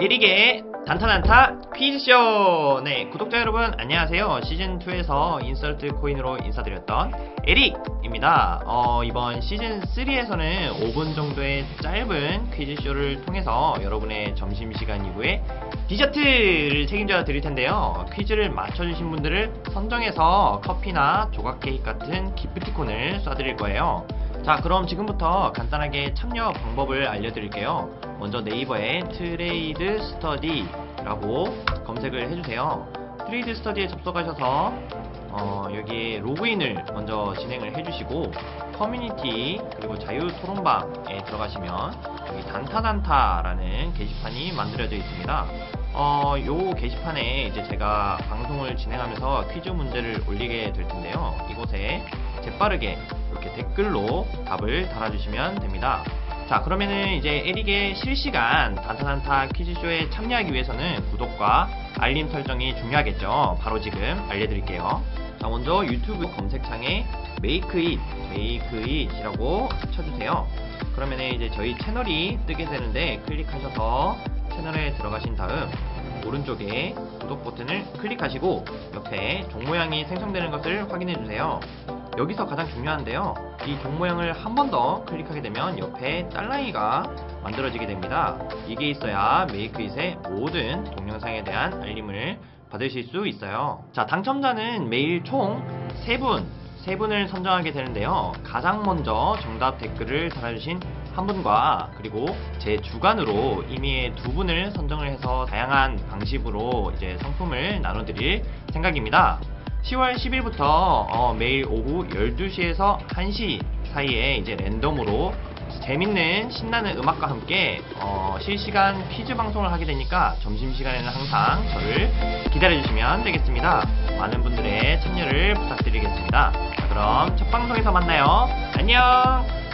에릭의 단타단타 퀴즈쇼! 네, 구독자 여러분 안녕하세요. 시즌2에서 인설트 코인으로 인사드렸던 에릭입니다. 어, 이번 시즌3에서는 5분 정도의 짧은 퀴즈쇼를 통해서 여러분의 점심시간 이후에 디저트를 책임져 드릴 텐데요. 퀴즈를 맞춰주신 분들을 선정해서 커피나 조각 케이크 같은 기프티콘을 쏴드릴 거예요. 자, 그럼 지금부터 간단하게 참여 방법을 알려드릴게요. 먼저 네이버에 트레이드 스터디 라고 검색을 해주세요. 트레이드 스터디에 접속하셔서 어, 여기에 로그인을 먼저 진행을 해주시고 커뮤니티 그리고 자유 토론방에 들어가시면 여기 단타단타라는 게시판이 만들어져 있습니다. 어, 요 게시판에 이제 제가 방송을 진행하면서 퀴즈 문제를 올리게 될 텐데요. 이곳에 재빠르게 이렇게 댓글로 답을 달아주시면 됩니다. 자, 그러면은 이제 에릭의 실시간 단타단타 퀴즈쇼에 참여하기 위해서는 구독과 알림 설정이 중요하겠죠. 바로 지금 알려드릴게요. 자, 먼저 유튜브 검색창에 make it이라고 쳐주세요. 그러면은 이제 저희 채널이 뜨게 되는데 클릭하셔서 채널에 들어가신 다음 오른쪽에 구독 버튼을 클릭하시고 옆에 종 모양이 생성되는 것을 확인해 주세요. 여기서 가장 중요한데요. 이 종 모양을 한 번 더 클릭하게 되면 옆에 딸랑이가 만들어지게 됩니다. 이게 있어야 메이크잇의 모든 동영상에 대한 알림을 받으실 수 있어요. 자, 당첨자는 매일 총 3분, 3분을 선정하게 되는데요. 가장 먼저 정답 댓글을 달아주신 한 분과 그리고 제 주간으로 이미 두 분을 선정을 해서 다양한 방식으로 이제 상품을 나눠드릴 생각입니다. 10월 10일부터 어, 매일 오후 12시에서 1시 사이에 이제 랜덤으로 재밌는 신나는 음악과 함께 어, 실시간 퀴즈 방송을 하게 되니까 점심시간에는 항상 저를 기다려주시면 되겠습니다. 많은 분들의 참여를 부탁드리겠습니다. 자, 그럼 첫 방송에서 만나요. 안녕!